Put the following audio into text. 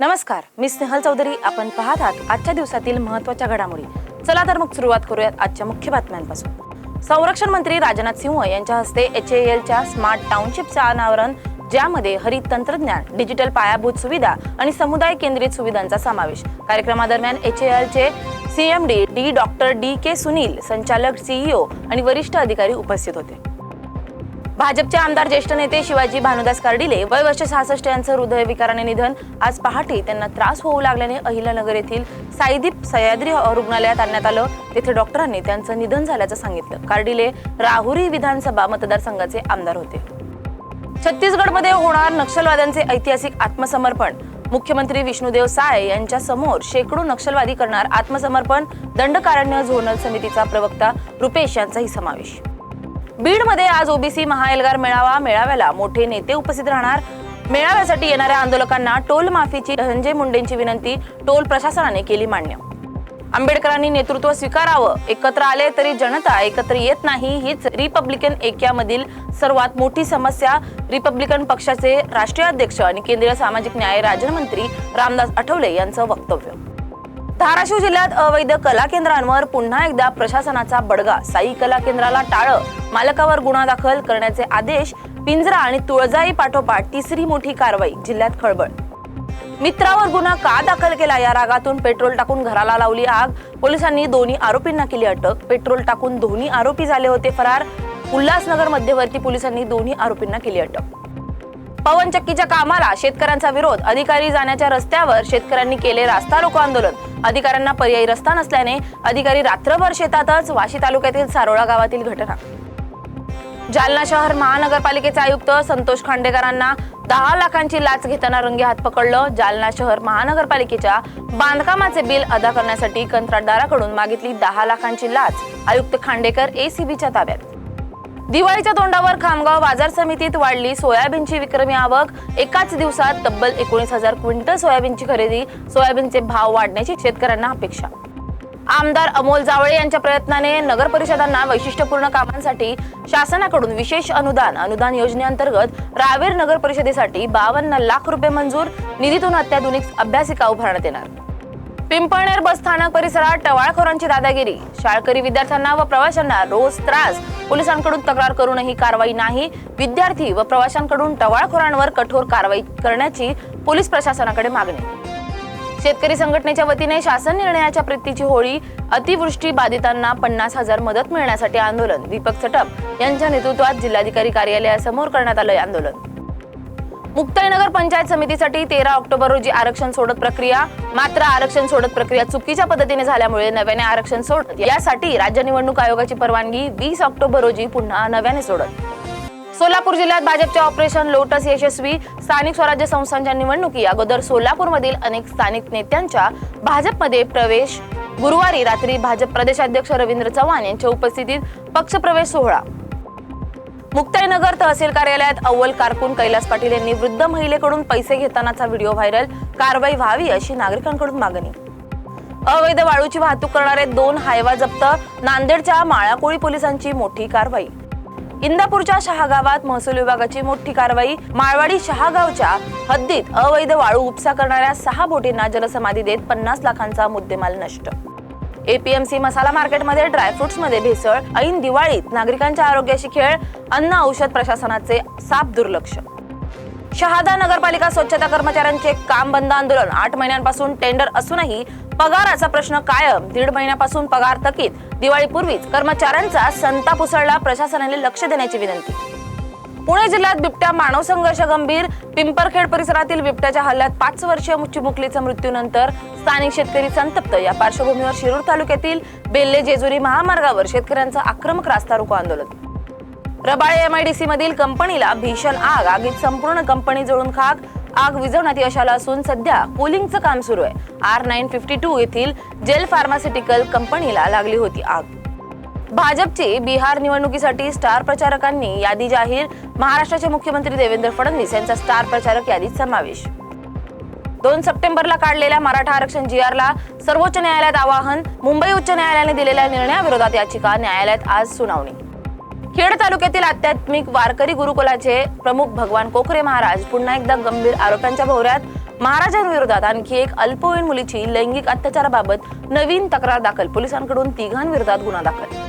नमस्कार मी स्नेहल चौधरी. आपण पाहत आहात आजच्या दिवसातील महत्त्वाच्या घडामोडी. चला तर मग सुरुवात करूयात आजच्या मुख्य बातम्यांपासून. संरक्षण मंत्री राजनाथ सिंह यांच्या हस्ते एच ए एलच्या स्मार्ट टाउनशिपचं अनावरण ज्यामध्ये हरित तंत्रज्ञान डिजिटल पायाभूत सुविधा आणि समुदाय केंद्रित सुविधांचा समावेश. कार्यक्रमादरम्यान एच ए एलचे CMD D doctor D K Sunil संचालक सीईओ आणि वरिष्ठ अधिकारी उपस्थित होते. भाजपचे आमदार ज्येष्ठ नेते शिवाजी भानुदास कार्डिले वय वर्ष सहासष्ट यांचं हृदयविकाराने निधन. आज पहाटे त्यांना त्रास होऊ लागल्याने अहिल्यानगर येथील साईदीप सह्याद्री रुग्णालयात आणण्यात आलं. तेथे डॉक्टरांनी त्यांचं निधन झाल्याचं सांगितलं. कार्डिले राहुरी विधानसभा मतदारसंघाचे आमदार होते. छत्तीसगडमध्ये होणार नक्षलवाद्यांचे ऐतिहासिक आत्मसमर्पण. मुख्यमंत्री विष्णुदेव साय यांच्या समोर शेकडो नक्षलवादी करणार आत्मसमर्पण. दंडकारण्य झोनल समितीचा प्रवक्ता रुपेश यांचाही समावेश. बीडमध्ये आज ओबीसी महाएल्गार मेळावा मेळाव्याला मोठे नेते उपस्थित राहणार. मेळाव्यासाठी येणाऱ्या आंदोलकांना टोल माफीची धनंजय मुंडेंची विनंती टोल प्रशासनाने केली मान्य. आंबेडकरांनी नेतृत्व स्वीकारावं एकत्र आले तरी जनता एकत्र येत नाही हीच रिपब्लिकन ऐक्यामधील सर्वात मोठी समस्या. रिपब्लिकन पक्षाचे राष्ट्रीय अध्यक्ष आणि केंद्रीय सामाजिक न्याय राज्यमंत्री रामदास आठवले यांचं वक्तव्य. धाराशिव जिल्ह्यात अवैध कला केंद्रांवर पुन्हा एकदा प्रशासनाचा बडगा. साई कला केंद्राला टाळं. मालकावर गुन्हा दाखल करण्याचे आदेश पिंजरा आणि तुळजाई पाठोपाठ तिसरी मोठी कारवाई जिल्ह्यात खळबळ. मित्रावर गुन्हा का दाखल केला? या रागातून पेट्रोल टाकून घराला लावली आग. पोलिसांनी दोन्ही आरोपींना केली अटक. पेट्रोल टाकून दोन्ही आरोपी झाले होते फरार. उल्हासनगर मध्यवर्ती पोलिसांनी दोन्ही आरोपींना केली अटक. पवनचक्कीच्या कामाला शेतकऱ्यांचा विरोध. अधिकारी जाण्याच्या रस्त्यावर शेतकऱ्यांनी केले रास्ता रोको आंदोलन. अधिकाऱ्यांना पर्यायी रस्ता नसल्याने अधिकारी रात्रभर शेतातच वाशी तालुक्यातील सारोळा गावातील घटना. जालना शहर महानगरपालिकेचे आयुक्त संतोष खांडेकरांना दहा लाखांची लाच घेताना रंगे हात पकडलं. जालना शहर महानगरपालिकेच्या बांधकामाचे बिल अदा करण्यासाठी कंत्राटदाराकडून मागितली दहा लाखांची लाच. आयुक्त खांडेकर एसीबीच्या ताब्यात. दिवाळीच्या तोंडावर खामगाव बाजार समितीत वाढली सोयाबीनची विक्रमी आवक. एकाच दिवसात तब्बल एकोणीस हजार क्विंटल सोयाबीनची खरेदी. सोयाबीनचे भाव वाढण्याची शेतकऱ्यांना अपेक्षा. आमदार अमोल जावळे यांच्या प्रयत्नाने नगर परिषदांना वैशिष्ट्यपूर्ण कामांसाठी शासनाकडून विशेष अनुदान अनुदान योजनेअंतर्गत रावेर नगर परिषदेसाठी बावन्न लाख रुपये मंजूर. निधीतून अत्याधुनिक अभ्यासिका उभारण्यात येणार. पिंपळनेर बस स्थानक परिसरात टवाळखोरांची दादागिरी. शाळकरी विद्यार्थ्यांना व प्रवाशांना रोज त्रास. पोलिसांकडून तक्रार करूनही कारवाई नाही. विद्यार्थी व प्रवाशांकडून टवाळखोरांवर कठोर कारवाई करण्याची पोलीस प्रशासनाकडे मागणी. शेतकरी संघटनेच्या वतीने शासन निर्णयाच्या प्रीतीची होळी अतिवृष्टी बाधितांना पन्नास हजार मदत मिळण्यासाठी आंदोलन. दीपक चटप यांच्या नेतृत्वात जिल्हाधिकारी कार्यालयासमोर करण्यात आलं आंदोलन. मुक्ताईनगर पंचायत समितीसाठी तेरा ऑक्टोबर रोजी आरक्षण सोडत प्रक्रिया मात्र आरक्षण सोडत प्रक्रिया चुकीच्या पद्धतीने झाल्यामुळे नव्याने आरक्षण सोडत यासाठी राज्य निवडणूक आयोगाची परवानगी वीस ऑक्टोबर रोजी पुन्हा नव्याने सोडत. सोलापूर जिल्ह्यात भाजपच्या ऑपरेशन लोटस यशस्वी स्थानिक स्वराज्य संस्थांच्या निवडणुकी अगोदर सोलापूरमधील अनेक स्थानिक नेत्यांच्या भाजपमध्ये प्रवेश गुरुवारी रात्री भाजप प्रदेशाध्यक्ष रवींद्र चव्हाण यांच्या उपस्थितीत पक्षप्रवेश सोहळा. मुक्ताईनगर तहसील कार्यालयात अव्वल कारकून कैलास पाटील यांनी वृद्ध महिलेकडून पैसे घेतानाचा व्हिडिओ व्हायरल. कारवाई व्हावी अशी नागरिकांकडून मागणी. अवैध वाळूची वाहतूक करणारे दोन हायवा जप्त नांदेडच्या माळाकोळी पोलिसांची मोठी कारवाई. इंदापूरच्या शहागावात महसूल विभागाची मोठी कारवाई माळवाडी शहागावच्या हद्दीत अवैध वाळू उपसा करणाऱ्या सहा बोटींना जलसमाधी देत पन्नास लाखांचा मुद्देमाल नष्ट. एपीएमसी मसाला मार्केटमध्ये ड्रायफ्रुट्समध्ये भेसळ ऐन दिवाळीत नागरिकांच्या आरोग्याशी खेळ अन्न औषध प्रशासनाचे साप दुर्लक्ष. शहादा नगरपालिका स्वच्छता कर्मचाऱ्यांचे काम बंद आंदोलन. आठ महिन्यांपासून टेंडर असूनही पगाराचा प्रश्न कायम. दीड महिन्यापासून पगार थकीत. दिवाळीपूर्वीच कर्मचाऱ्यांचा संताप उसळला. प्रशासनाने लक्ष देण्याची विनंती. पुणे जिल्ह्यात बिबट्या मानव संघर्ष गंभीर. पिंपरखेड परिसरातील बिबट्याच्या हल्ल्यात पाच वर्षीय चिमुकलीचा मृत्यूनंतर स्थानिक शेतकरी संतप्त. या पार्श्वभूमीवर शिरूर तालुक्यातील बेल्ले जेजुरी महामार्गावर शेतकऱ्यांचं आक्रमक रास्ता रोको आंदोलन. रबाळे एमआयडीसी मधील कंपनीला भीषण आग आगीत संपूर्ण कंपनी जळून खाक. आग विझवण्यात यश आलं असून सध्या कुलिंगचं काम सुरू आहे. आर नाईन फिफ्टी टू येथील जेल फार्मास्युटिकल कंपनीला लागली होती आग. भाजपची बिहार निवडणुकीसाठी स्टार प्रचारकांनी यादी जाहीर. महाराष्ट्राचे मुख्यमंत्री देवेंद्र फडणवीस यांचा स्टार प्रचारक यादीत समावेश. दोन सप्टेंबरला काढलेल्या मराठा आरक्षण जी आरला सर्वोच्च न्यायालयात आवाहन मुंबई उच्च न्यायालयाने दिलेल्या निर्णयाविरोधात याचिका न्यायालयात आज सुनावणी. खेड तालुक्यातील आध्यात्मिक वारकरी गुरुकुलाचे प्रमुख भगवान कोकरे महाराज पुन्हा एकदा गंभीर आरोपांच्या भोवऱ्यात महाराजांविरोधात आणखी एक अल्पवयीन मुलीची लैंगिक अत्याचाराबाबत नवीन तक्रार दाखल पोलिसांकडून तिघांविरोधात गुन्हा दाखल.